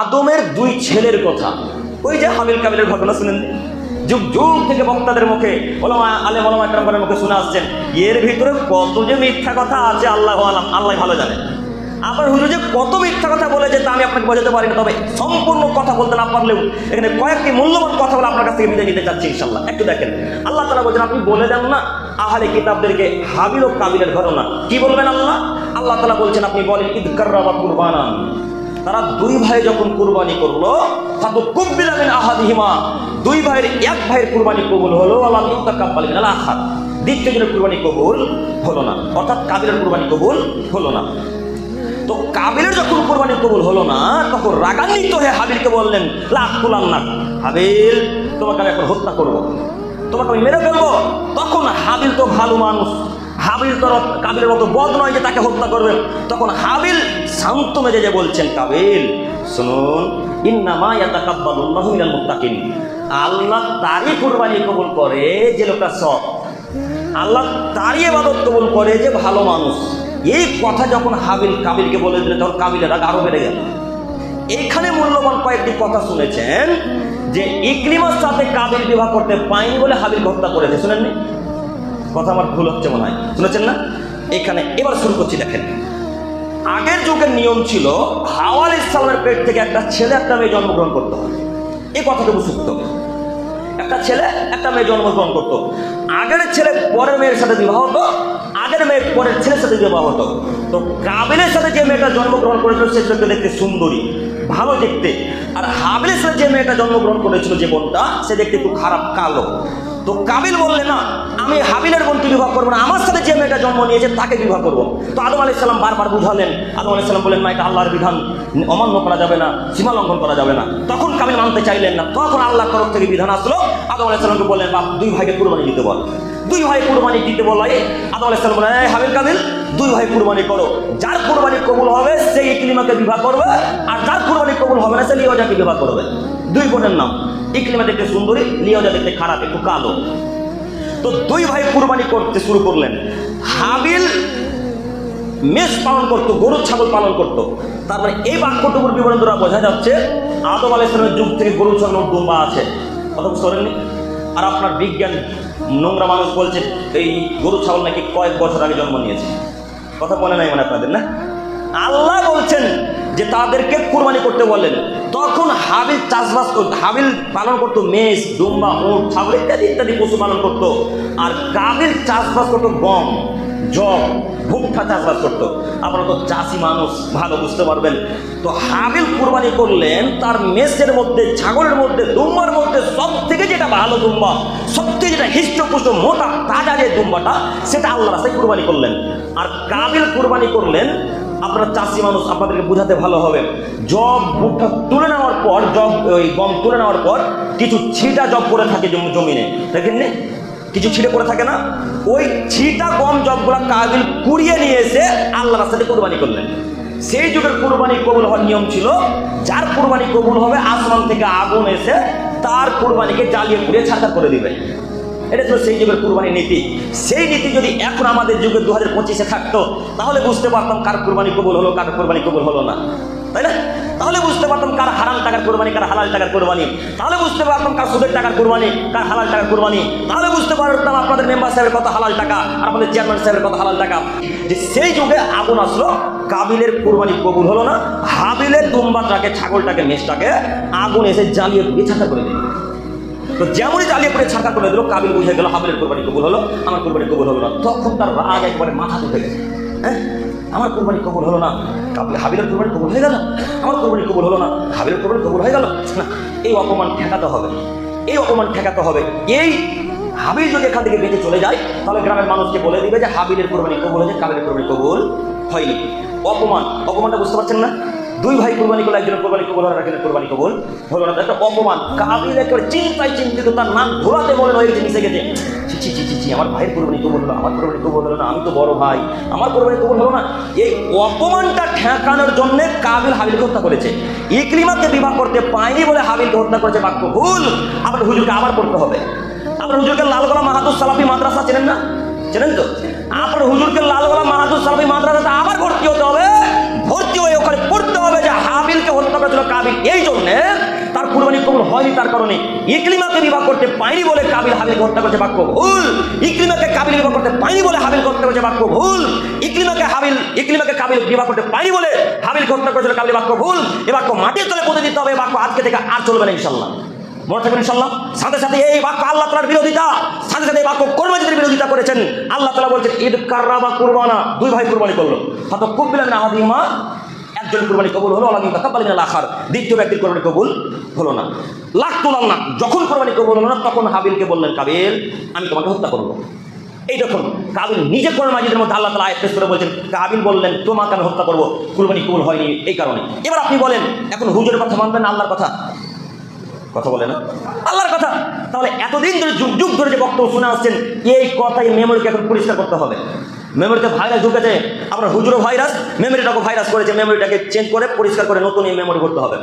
আদমের দুই ছেলের কথা। ওই যে হাবিল কাবিলের ঘটনা শুনেন যুগ যুগ থেকে বক্তাদের মুখে, ওলামা, আলেম মুখে শুনে আসছেন। এর ভিতরে কত যে মিথ্যা কথা আছে আল্লাহ আলাম, আল্লাহ ভালো জানে। আবার হুজুর যে কত মিথ্যা কথা বলেছে তা আমি আপনাকে বোঝাতে পারি না তবে সম্পূর্ণ কথা বলতে না পারলেও এখানে কয়েকটি মূল্যবান কথা বলে আপনার কাছ থেকে বিদায় নিতে চাচ্ছি ইনশাল্লাহ একটু দেখেন, আল্লাহ তালা বলছেন, আপনি বলে দেন না আহারে কিতাবদেরকে হাবিল ও কাবিলের ঘটনা। কি বলবেন আল্লাহ? আল্লাহ তালা বলছেন, আপনি বলেন ঈদকার বা কুরবানান। তারা দুই ভাই যখন কুরবানি করল কুব্বিলামিন আহাদিহিমা, দুই ভাইয়ের এক ভাইয়ের কুরবানি কবুল হলো আল্লাহ ইউতাকাব্বাল মিনাল আখার। দ্বিতীয় জনের কুরবানি কবুল হলো না, অর্থাৎ কাবিলের কুরবানি কবুল হলো না। তো কাবিলের যখন কোরবানি কবুল হলো না, তখন রাগান্বিত হয়ে হাবিলকে বললেন লাখ তুলাম না হাবিল, তোমাকে আমি এখন হত্যা করব। তোমাকে আমি মেরে ফেলব। তখন হাবিল তো ভালো মানুষ। হাবিল তো রত- কাবিলের মতো বদ নয় যে তাকে হত্যা করবে। তখন হাবিল শান্ত মেজে বলছেন, কাবিল, শুনুন, ইন্নামা ইয়াতাকাব্বালুল্লাহু মিনাল মুত্তাকিন। আল্লাহ তারই কুরবানি কবুল করে যে লোকটা সৎ। আল্লাহ তারই এবাদত কবুল করে যে ভালো মানুষ। এই কথা যখন হাবিল কাবিলকে বলে দিলেন, তখন কাবিলের রাগ আরও বেড়ে গেল। এইখানে মূল্যবান কয়েকটি কথা শুনেছেন যে ইকলিমার সাথে কাবিল বিবাহ করতে পায়নি বলে হাবিল হত্যা করেছে। শুনেননি? কথা আমার ভুল হচ্ছে মনে হয়। শুনেছেন না? এখানে এবার শুরু করছি, দেখেন। আগের যুগের নিয়ম ছিল, হাওয়াল ইসলামের পেট থেকে একটা ছেলে, একটা মেয়ে জন্মগ্রহণ করতে। হয় এই কথাটুকু সত্য। একটা ছেলে, একটা মেয়ে জন্মগ্রহণ করতো। আগের ছেলে পরের মেয়ের সাথে বিবাহ হতো, আগের মেয়ে পরের ছেলের সাথে বিবাহ হতো। তো কাবিলের সাথে যে মেয়েটা জন্মগ্রহণ করেছিল, সে ছিল দেখতে সুন্দরী, ভালো দেখতে। আর হাবিলের সাথে যে মেয়েটা জন্মগ্রহণ করেছিল যে বোনটা, সে দেখতে একটু খারাপ, কালো। তো কাবিল বললে, না, আমি হাবিলের বোনকে বিবাহ করব না, আমার সাথে যে মেয়েটা জন্ম নিয়েছে তাকে বিবাহ করব। তো আদম আলাইসাল্লাম বারবার বুঝালেন। আদম আলাইসাল্লাম বললেন না এটা আল্লাহর বিধান অমান্য করা যাবে না, সীমা লঙ্ঘন করা যাবে না। তখন কাবিল মানতে চাইলেন না, তখন আল্লাহর তরফ থেকে বিধান আসলো। আদম আলাইসাল্লামকে বললেন, বাপ, দুই ভাইকে কুরবানি দিতে বল। দুই ভাই কুরবানি দিতে বলাই আদম আলাইসাল্লাম "এই হাবিল কাবিল, দুই ভাই কুরবানি করো। যার কুরবানি কবুল হবে, সেই ইকলিমাকে বিবাহ করবে, আর যার কুরবানি কবুল হবে সে বিবাহ করবে? দুই বোনের নাম। ইকলিমা দেখতে সুন্দরী লিওজা দেখতে খারাপ, একটু কালো। তো দুই ভাই কুরবানি করতে শুরু করলেন। হাবিল মেষ পালন করত গরু ছাগল পালন করত। তারপরে এই বাক্যটুকুর বিবরণ দ্বারা বোঝা যাচ্ছে, আদম আলাইসলামের যুগ থেকে গরু ছাগল ও দুম্বা আছে। কথা বুঝতে পারেননি আর আপনার বিজ্ঞান নোংরা মানুষ বলছে, এই গরু ছাগল নাকি কয়েক বছর আগে জন্ম নিয়েছে। কথা মনে নাই মানে আপনাদের, না? আল্লাহ বলছেন যে তাদেরকে কুরবানি করতে বলেন তখন হাবিল চাষবাস করতো, হাবিল পালন করতো, মেষ, দুম্বা, উঁট, ছাগল ইত্যাদি ইত্যাদি পশু পালন করতো। আর কাবিল চাষবাস করতো গম জব ভুট্টা চাষবাস করতো। আপনারা তো চাষি মানুষ, ভালো বুঝতে পারবেন। তো হাবিল কুরবানি করলেন, তার মেষের মধ্যে, ছাগলের মধ্যে, দুম্বার মধ্যে সব থেকে যেটা ভালো দুম্বা সব থেকে যেটা হৃষ্টপুষ্ট, মোটা, তাজা যে দুম্বাটা, সেটা আল্লাহ রাস্তায় কুরবানি করলেন। আর কাবিল কুরবানি করলেন আপনারা চাষি মানুষ, আপনাদেরকে বোঝাতে ভালো হবে। জব ভুট্টা তুলে নেওয়ার পর, জব, ওই গম তুলে নেওয়ার পর কিছু ছিটা জব করে থাকে জমি- জমিনে। দেখেননি কিছু ছিটে পড়ে থাকে না? ওই ছিটা, গম জবগুলা কাবিল কুড়িয়ে নিয়ে এসে আল্লাহ রাস্তাতে কোরবানি করলেন। সেই যুগের কোরবানি কবুল হওয়ার নিয়ম ছিল, যার কোরবানি কবুল হবে আসমান থেকে আগুন এসে তার কোরবানিকে জ্বালিয়ে পুড়িয়ে ছাড়া করে দিবে। এটা ছিল সেই যুগের কুরবানির নীতি। সেই নীতি যদি এখন আমাদের যুগে দু হাজার পঁচিশে থাকতো, তাহলে বুঝতে পারতাম কার কুরবানি কবুল হলো, কার কুরবানি কবুল হলো না। তাই না? তাহলে বুঝতে পারতাম কার হারাম টাকার কোরবানি, কার হালাল টাকার কোরবানি। তাহলে বুঝতে পারতাম কার সুদের টাকার কোরবানি, কার হালাল টাকার কোরবানি। তাহলে বুঝতে পারতাম আপনাদের মেম্বার সাহেবের কত হালাল টাকা আর আমাদের চেয়ারম্যান সাহেবের কত হালাল টাকা। যে সেই যুগে আগুন আসলো, কাবিলের কোরবানি কবুল হলো না, হাবিলের দুম্বাটাকে ছাগলটাকে, মেষটাকে আগুন এসে জ্বালিয়ে পুড়িয়ে করে দিল। তো যেমনই জ্বালিয়ে পড়ে ছাকা করে দিল, কাবিল বুঝে গেল হাবিলের কোরবানি কবুল হলো, আমার কোরবানি কবুল হলো না। তখন তার রাগ একবারে মাথা উঠে গেছে হ্যাঁ? আমার কোরবানি কবুল হলো না। কাবিল হাবিলের কোরবানি কবুল হয়ে গেল? আমার কোরবানি কবুল হলো না। হাবিলের কোরবানি কবুল হয়ে গেল? না, এই অপমান ঠেকাতে হবে। এই অপমান ঠেকাতে হবে। এই হাবিল যদি এখান থেকে বেঁচে চলে যায়, তাহলে গ্রামের মানুষকে বলে দিবে যে হাবিলের কোরবানি কবুল হয়েছে, কাবিলের কোরবানি কবুল হয়নি। অপমান। অপমানটা বুঝতে পারছেন না? দুই ভাই কোরবানি করলে, একজনের কোরবানি কবুল হলো একজনের কোরবানি কবুল হলো না। একটা অপমান। কাবিল একেবারে চিন্তায় চিন্তিত, তার নাম ধোলাতে বলে হয়ে গেছে মিশে গেছে। ছি ছি ছি ছি আমার ভাইয়ের কোরবানি কবুল হলো, আমার কোরবানি কবুল হলো না, আমি তো বড় ভাই, আমার কোরবানি কবুল হলো না। এই অপমানটা ঠেকানোর জন্য কাবিল হাবিলকে হত্যা করেছে। ইকলিমাকে বিবাহ করতে পায়নি বলে হাবিলকে হত্যা করেছে, বাক্য ভুল। আবার হুজুরকে আবার করতে হবে। আপনার হুজুরকে লালগোলা মাহাতুর সালাফি মাদ্রাসা চেনেন না? চেনেন তো? আপনার হুজুরকে লালগোলা মাহাতুর সালাফি মাদ্রাসাতে আবার কাবিল তার কুরবানি কবুল হয়নি তার কারণে। ইকলিমাকে বিবাহ করতে পায়নি বলে কাবিল হাবিলকে হত্যা করেছে বাক্য ভুল। ইকলিমাকে কাবিল বিবাহ করতে পায়নি বলে হাবিলকে হত্যা করেছে বাক্য ভুল। ইকলিমাকে হাবিল ইকলিমাকে কাবিল বিবাহ করতে পায়নি বলে হাবিলকে হত্যা করেছিল কাবিল বাক্য ভুল। এ বাক্য মাটির তলে পুঁতে দিতে হবে বাক্য আজকে থেকে আর চলবে না ইনশাল্লাহ মনে থাকবেন ইনশাল্লাহ সাথে সাথে এই বাক্য আল্লাহ তালার বিরোধিতা। সাথে সাথে এই বাক্য বিরোধিতা করেছেন। আল্লাহ তালা বলছেন ঈদ কার্রা বা কুরবানা। দুই ভাই কুরবানি করল। হয়তো কুব্বিলেন না আদিমা একজন কুরবানি কবুল হলো আলাদা তাকাবালিন লাখার দ্বিতীয় ব্যক্তির কোরবানি কবুল হলো না। লাখ তোলাল না যখন কুরবানি কবুল হলো না, তখন হাবিলকে বললেন, কাবিল, আমি তোমাকে হত্যা করব। এই যখন কাবিল নিজে কোরআন মাজিদের মধ্যে আল্লাহ তালা আয়াত করে বলছেন, কাবিল বললেন, তোমাকে আমি হত্যা করব, কুরবানি কবুল হয়নি। এই কারণে। এবার আপনি বলেন, এখন হুজুরের কথা মানবেন আল্লাহর কথা? কথা বলে না? আল্লাহর কথা? তাহলে এতদিন ধরে যুগ যুগ ধরে যে বক্তব্য শুনে আসছেন, এই কথাই মেমোরিকে এখন পরিষ্কার করতে হবে। মেমোরিতে ভাইরাস ঢুকেছে। আপনার হুজুরো ভাইরাস মেমোরিটাকে ভাইরাস করেছে। মেমোরিটাকে চেঞ্জ করে, পরিষ্কার করে নতুন এই মেমোরি করতে হবে।